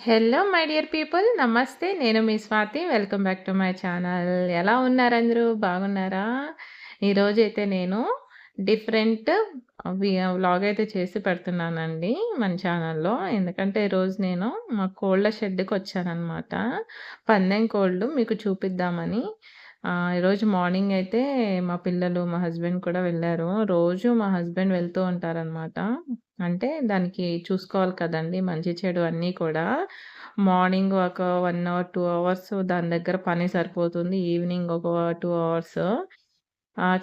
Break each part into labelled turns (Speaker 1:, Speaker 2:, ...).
Speaker 1: Hello my dear people. నమస్తే. నేను మీ Swathi. Welcome back to my channel. ఎలా ఉన్నారు అందరూ బాగున్నారా? ఈరోజైతే నేను డిఫరెంట్ వ్లాగ్ అయితే చేసి పెడుతున్నానండి మన ఛానల్‌లో. ఎందుకంటే ఈరోజు నేను మా కోళ్ళ షెడ్‌కొచ్చాననమాట. పందెం కోళ్ళు మీకు చూపిద్దామని. ఈరోజు మార్నింగ్ అయితే మా పిల్లలు, మా హస్బెండ్ కూడా వెళ్ళారు రోజు మా హస్బెండ్ వెళ్తూ ఉంటారనమాట. అంటే దానికి చూసుకోవాలి కదండీ! మంచి చెడు అన్నీ కూడా. మార్నింగ్ ఒక వన్ అవర్, టూ అవర్స్ దాని దగ్గర పని సరిపోతుంది. ఈవినింగ్ ఒక టూ అవర్స్.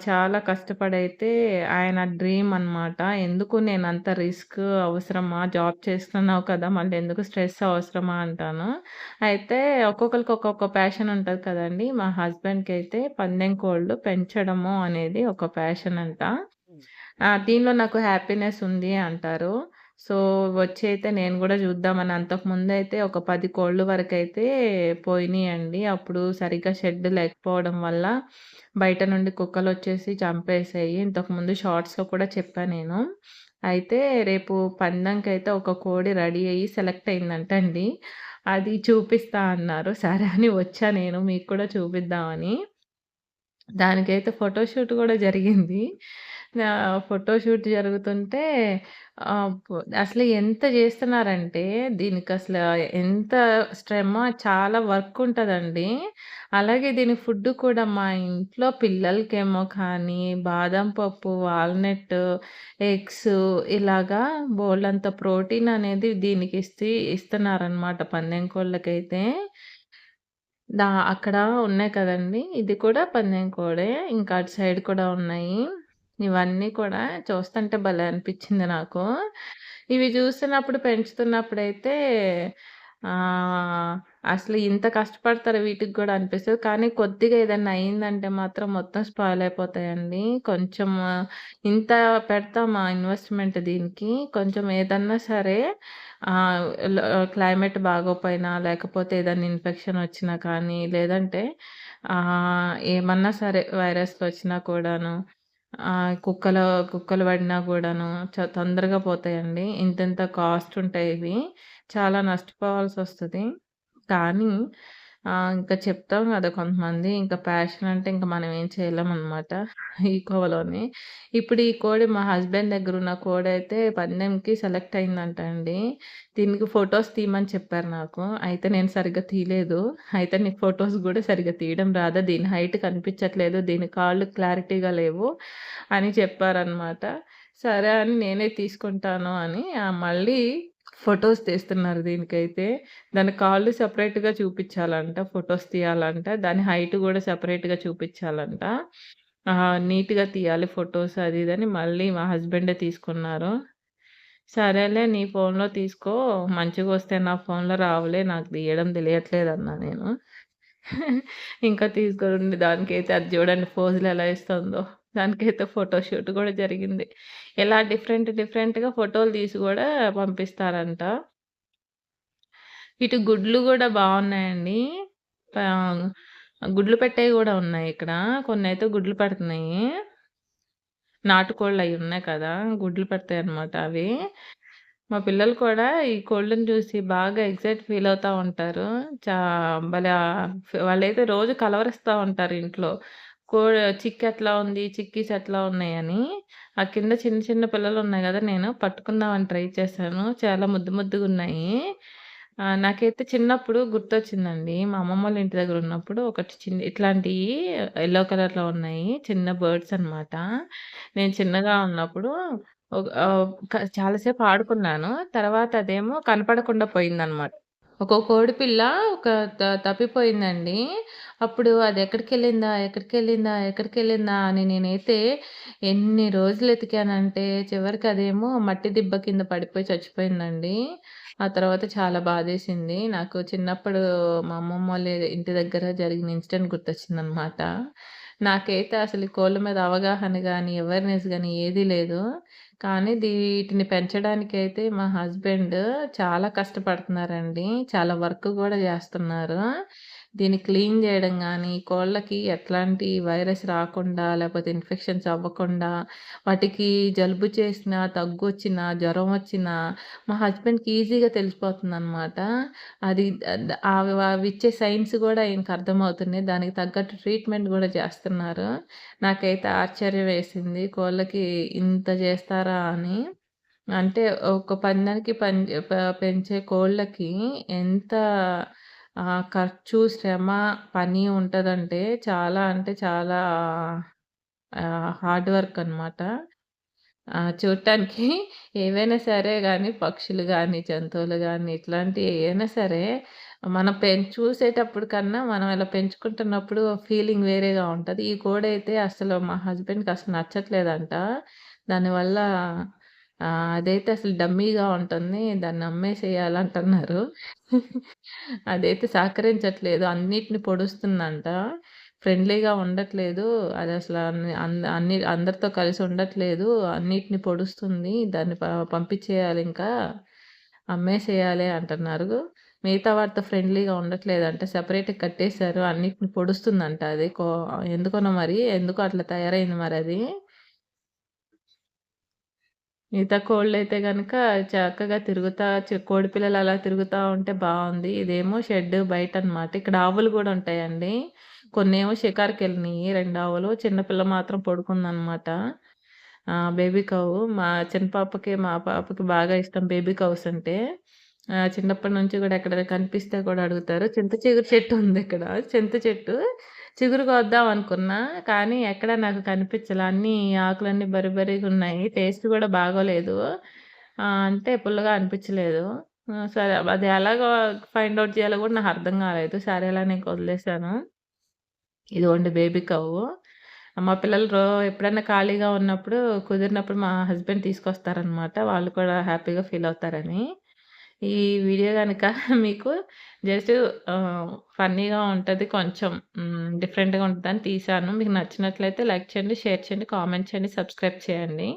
Speaker 1: చాలా కష్టపడైతే ఆయన డ్రీమ్ అనమాట. ఎందుకు నేను అంత రిస్క్ అవసరమా? జాబ్ చేస్తున్నావు కదా! మళ్ళీ ఎందుకు స్ట్రెస్ అవసరమా అంటాను. అయితే ఒక్కొక్కరికి ఒక్కొక్క ప్యాషన్ ఉంటుంది కదండి మా హస్బెండ్కి అయితే పందెం కోళ్ళు పెంచడము అనేది ఒక ప్యాషన్ అంట. దీనిలో నాకు హ్యాపీనెస్ ఉంది అంటారు. సో, వచ్చి అయితే నేను కూడా చూద్దామని అంతకుముందయితే ఒక పది కోళ్ళు వరకైతే పోయినాయండి అప్పుడు సరిగ్గా షెడ్ లేకపోవడం వల్ల బయట నుండి కుక్కలు వచ్చేసి చంపేసాయి. ఇంతకుముందు షార్ట్స్‌లో కూడా చెప్పా నేను. అయితే రేపు పందెంకైతే ఒక కోడి రెడీ అయ్యి సెలెక్ట్ అయిందంటండి. అది చూపిస్తా అన్నారు. సరే అని వచ్చా నేను మీకు కూడా చూపిద్దామని. దానికైతే ఫోటోషూట్ కూడా జరిగింది. ఫోటోషూట్ జరుగుతుంటే ఆహ్, అసలు ఎంత జేస్తున్నారంటే దీనికసల ఎంత శ్రమ చాలా వర్క్ ఉంటదండి. అలాగే దీని ఫుడ్ కూడా మా ఇంట్లో పిల్లలకేమో కానీ బాదం పప్పు, వాల్‌నట్, ఎగ్స్ ఇలాగా బోలెడంత ప్రోటీన్ అనేది దీనికి ఇస్తి ఇస్తున్నారనమాట పందెం కోళ్ళకైతే. దా అక్కడ ఉన్నాయి కదండీ! ఇది కూడా పందెం కోడే. ఇంకా అటు సైడ్ కూడా ఉన్నాయి. ఇవన్నీ కూడా చూస్తుంటే భలే అనిపించింది నాకు. ఇవి చూస్తున్నప్పుడు పెంచుతున్నప్పుడైతే అసలు ఇంత కష్టపడతారు వీటికి కూడా అనిపిస్తుంది కానీ కొద్దిగా ఏదన్నా అయిందంటే మాత్రం మొత్తం స్పాయిల్ అయిపోతాయండి. కొంచెం ఇంత పెడతామా ఇన్వెస్ట్‌మెంట్ దీనికి కొంచెం ఏదన్నా సరే క్లైమేట్ బాగోపోయినా లేకపోతే ఏదైనా ఇన్ఫెక్షన్ వచ్చినా కానీ లేదంటే ఏమన్నా సరే వైరస్‌లొచ్చినా కూడాను కుక్కలు కుక్కలు పడినా కూడాను చ తొందరగా పోతాయండి. ఇంతెంత కాస్ట్ ఉంటాయి ఇవి. చాలా నష్టపోవాల్సి వస్తుంది కానీ ఇంకా చెప్తాం కదా కొంతమంది ఇంకా ప్యాషన్ అంటే ఇంకా మనం ఏం చేయలేమన్నమాట ఈ కోవలోని. ఇప్పుడు ఈ కోడి మా హస్బెండ్ దగ్గర ఉన్న కోడైతే పందెంకి సెలెక్ట్ అయిందంట అండి. దీనికి ఫొటోస్ తీయమని చెప్పారు నాకు. అయితే నేను సరిగ్గా తీయలేదు. అయితే నీ ఫొటోస్ కూడా సరిగ్గా తీయడం రాదా? దీని హైట్ కనిపించట్లేదు. దీని కాళ్ళు క్లారిటీగా లేవు అని చెప్పారనమాట. సరే అని నేనే తీసుకుంటాను అని మళ్ళీ ఫొటోస్ తీస్తున్నారు దీనికైతే. దాని కాళ్ళు సపరేట్గా చూపించాలంట ఫొటోస్ తీయాలంట. దాని హైట్ కూడా సెపరేట్‌గా చూపించాలంట నీట్‌గా తీయాలి ఫొటోస్ అది ఇది అని మళ్ళీ మా హస్బెండే తీసుకున్నారు. సరేలే నీ ఫోన్‌లో తీసుకో మంచిగా వస్తే నా ఫోన్‌లో రావులే నాకు తీయడం తెలియట్లేదన్నా నేను. ఇంకా తీసుకొని దానికైతే అది చూడండి పోజులు ఎలా ఇస్తుందో. దానికైతే ఫోటోషూట్ కూడా జరిగింది. ఇలా డిఫరెంట్ డిఫరెంట్‌గా ఫోటోలు తీసి కూడా పంపిస్తారంట. ఇటు గుడ్లు కూడా బాగున్నాయండి గుడ్లు పెట్టేవి కూడా ఉన్నాయి ఇక్కడ. కొన్ని అయితే గుడ్లు పెడుతున్నాయి. నాటుకోళ్ళు అవి ఉన్నాయి కదా! గుడ్లు పెడతాయన్నమాట అవి. మా పిల్లలు కూడా ఈ కోళ్ళని చూసి బాగా ఎగ్జైట్ ఫీల్ అవుతూ ఉంటారు. చా భలే వాళ్ళైతే రోజు కలవరిస్తూ ఉంటారు ఇంట్లో. కో చిక్ ఎట్లా ఉంది? చిక్కీస్ ఎట్లా ఉన్నాయని. ఆ కింద చిన్న చిన్న పిల్లలు ఉన్నాయి కదా నేను పట్టుకుందామని ట్రై చేశాను. చాలా ముద్దు ముద్దుగా ఉన్నాయి నాకైతే చిన్నప్పుడు గుర్తొచ్చిందండి. మా అమ్మమ్మ వాళ్ళ ఇంటి దగ్గర ఉన్నప్పుడు ఒకటి చిన్న ఇట్లాంటివి ఎల్లో కలర్‌లో ఉన్నాయి. చిన్న బర్డ్స్ అనమాట నేను చిన్నగా ఉన్నప్పుడు చాలాసేపు ఆడుకున్నాను. తర్వాత అదేమో కనపడకుండా పోయిందనమాట. ఒక కోడిపిల్ల ఒక త తప్పిపోయిందండి. అప్పుడు అది ఎక్కడికెళ్ళిందా? ఎక్కడికెళ్ళిందా? ఎక్కడికెళ్ళిందా? అని నేనైతే ఎన్ని రోజులు ఎతికానంటే చివరికి అదేమో మట్టి దిబ్బ కింద పడిపోయి చచ్చిపోయిందండి. ఆ తర్వాత చాలా బాధేసింది. నాకు చిన్నప్పుడు మా అమ్మమ్మ వాళ్ళ ఇంటి దగ్గర జరిగిన ఇన్సిడెంట్ గుర్తొచ్చిందనమాట. నాకైతే అసలు కోళ్ళ మీద అవగాహన కానీ అవేర్‌నెస్ కానీ ఏదీ లేదు. కానీ వీటిని పెంచడానికి అయితే మా హస్బెండ్ చాలా కష్టపడుతున్నారండి. చాలా వర్క్ కూడా చేస్తున్నారు దీన్ని క్లీన్ చేయడం కానీ కోళ్ళకి ఎట్లాంటి వైరస్ రాకుండా, లేకపోతే ఇన్ఫెక్షన్స్ అవ్వకుండా, వాటికి జలుబు చేసినా, దగ్గొచ్చినా, జ్వరం వచ్చినా, మా హస్బెండ్‌కి ఈజీగా తెలిసిపోతుందనమాట. అది అవి ఇచ్చే సైన్స్ కూడా ఆయనకు అర్థమవుతున్నాయి. దానికి తగ్గట్టు ట్రీట్మెంట్ కూడా చేస్తున్నారు. నాకైతే ఆశ్చర్యం వేసింది. కోళ్ళకి ఇంత చేస్తారా అని. అంటే ఒక పందానికి పెంచే కోళ్ళకి ఎంత ఖర్చు, శ్రమ, పని ఉంటుందంటే చాలా అంటే చాలా హార్డ్ వర్క్ అనమాట. చూడటానికి ఏవైనా సరే కానీ పక్షులు కానీ జంతువులు కానీ ఇట్లాంటివి ఏవైనా సరే, మనం పెం చూసేటప్పుడు కన్నా, మనం ఇలా పెంచుకుంటున్నప్పుడు ఫీలింగ్ వేరేగా ఉంటుంది ఈ కోడైతే అసలు మా హస్బెండ్‌కి అసలు నచ్చట్లేదంట. దానివల్ల అదైతే అసలు డమ్మీగా ఉంటుంది. దాన్ని అమ్మేసేయాలంటున్నారు. అదైతే సహకరించట్లేదు. అన్నిటిని పొడుస్తుందంట. ఫ్రెండ్లీగా ఉండట్లేదు. అదసల అన్ని అన్ని అందరితో కలిసి ఉండట్లేదు. అన్నిటిని పొడుస్తుంది. దాన్ని ప పంపించేయాలింకా. అమ్మేసేయాలి అంటున్నారు. మిగతా వాటితో ఫ్రెండ్లీగా ఉండట్లేదు అంటే సెపరేట్‌గా కట్టేశారు. అన్నిటిని పొడుస్తుందంట అది. కో ఎందుకనో మరి. ఎందుకో అట్లా తయారైంది మరి అది మిగతా కోళ్ళైతే కనుక చక్కగా తిరుగుతా కోడి కోడిపిల్లలు అలా తిరుగుతూ ఉంటే బాగుంది ఇదేమో షెడ్ బయటనమాట. ఇక్కడ ఆవులు కూడా ఉంటాయండి. కొన్ని ఏమో షికార్కి వెళ్ళినాయి రెండు ఆవులు. చిన్నపిల్ల మాత్రం పడుకుందనమాట. బేబీ కవ్ మా చిన్న పాపకి, మా పాపకి బాగా ఇష్టం బేబీ కవ్స్ అంటే. చిన్నప్పటి నుంచి కూడా ఎక్కడ కనిపిస్తే కూడా అడుగుతారు. చింత చిగురు చెట్టు ఉందిక్కడ. చింత చెట్టు. చిగురుకొద్దాం అనుకున్నా. కానీ ఎక్కడ నాకు కనిపించలే అన్ని ఆకులన్నీ బరిబరిగా ఉన్నాయి టేస్ట్ కూడా బాగోలేదు. అంటే పుల్లగా అనిపించలేదు. సరే అది ఎలాగో ఫైండ్ అవుట్ చేయాలో కూడా నాకు అర్థం కాలేదు. సరే అలా నేను వదిలేసాను. ఇదిగోండి బేబీ కవ్వు మా పిల్లలు రో ఎప్పుడైనా ఖాళీగా ఉన్నప్పుడు, కుదిరినప్పుడు మా హస్బెండ్ తీసుకొస్తారనమాట. వాళ్ళు కూడా హ్యాపీగా ఫీల్ అవుతారని. ఈ వీడియో కనుక మీకు జస్ట్ ఫన్నీగా ఉంటుంది కొంచెం డిఫరెంట్‌గా ఉంటుందని తీశాను. మీకు నచ్చినట్లయితే లైక్ చేయండి, షేర్ చేయండి, కామెంట్ చేయండి, సబ్స్క్రైబ్ చేయండి.